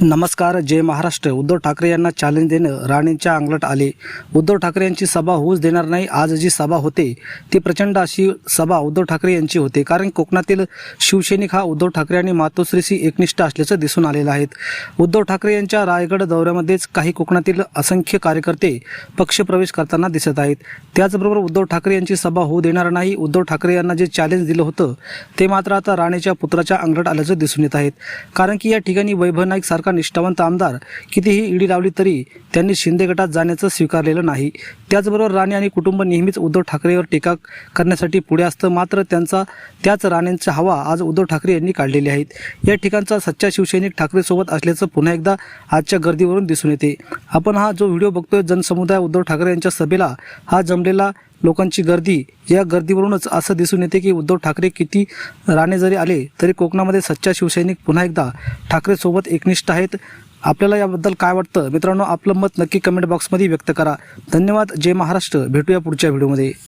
नमस्कार जय महाराष्ट्र. उद्धव ठाकरे यांना चॅलेंज देणं राणेंच्या अंगलट आले. उद्धव ठाकरे यांची सभा होऊच देणार नाही. आज जी सभा होते ती प्रचंड अशी सभा उद्धव ठाकरे यांची होते. कारण कोकणातील शिवसैनिक हा उद्धव ठाकरे आणि मातोश्रीशी एकनिष्ठ असल्याचं दिसून आलेलं आहे. उद्धव ठाकरे यांच्या रायगड दौऱ्यामध्येच काही कोकणातील असंख्य कार्यकर्ते पक्षप्रवेश करताना दिसत आहेत. त्याचबरोबर उद्धव ठाकरे यांची सभा होऊ देणार नाही. उद्धव ठाकरे यांना जे चॅलेंज दिलं होतं ते मात्र आता राणेच्या पुत्राच्या अंगलट आल्याचं दिसून येत आहेत कारण की या ठिकाणी वैभव नाईक सारखं निष्ठावंत आमदार कितीही इडी लावली तरी त्यांनी शिंदे गटात जाण्याचं स्वीकारलेलं नाही. त्याचबरोबर राणे आणि कुटुंब नेहमीच उद्धव ठाकरेवर टीका करण्यासाठी पुढे असतं. मात्र त्यांचा त्याच राणेंचा हवा आज उद्धव ठाकरे यांनी काढलेली आहेत या ठिकाणचा सच्चा शिवसैनिक ठाकरेसोबत असल्याचं पुन्हा एकदा आजच्या गर्दीवरून दिसून येते. आपण हा जो व्हिडिओ बघतोय जनसमुदाय उद्धव ठाकरे यांच्या सभेला हा जमलेला लोकांची गर्दी या गर्दीवरूनच असं दिसून येते की उद्धव ठाकरे किती राणे जरी आले तरी कोकणामध्ये सच्चा शिवसैनिक पुन्हा एकदा ठाकरेसोबत एकनिष्ठ आहेत. आपल्याला याबद्दल काय वाटतं? मित्रांनो आपलं मत नक्की कमेंट बॉक्समध्ये व्यक्त करा. धन्यवाद. जय महाराष्ट्र. भेटूया पुढच्या व्हिडिओमध्ये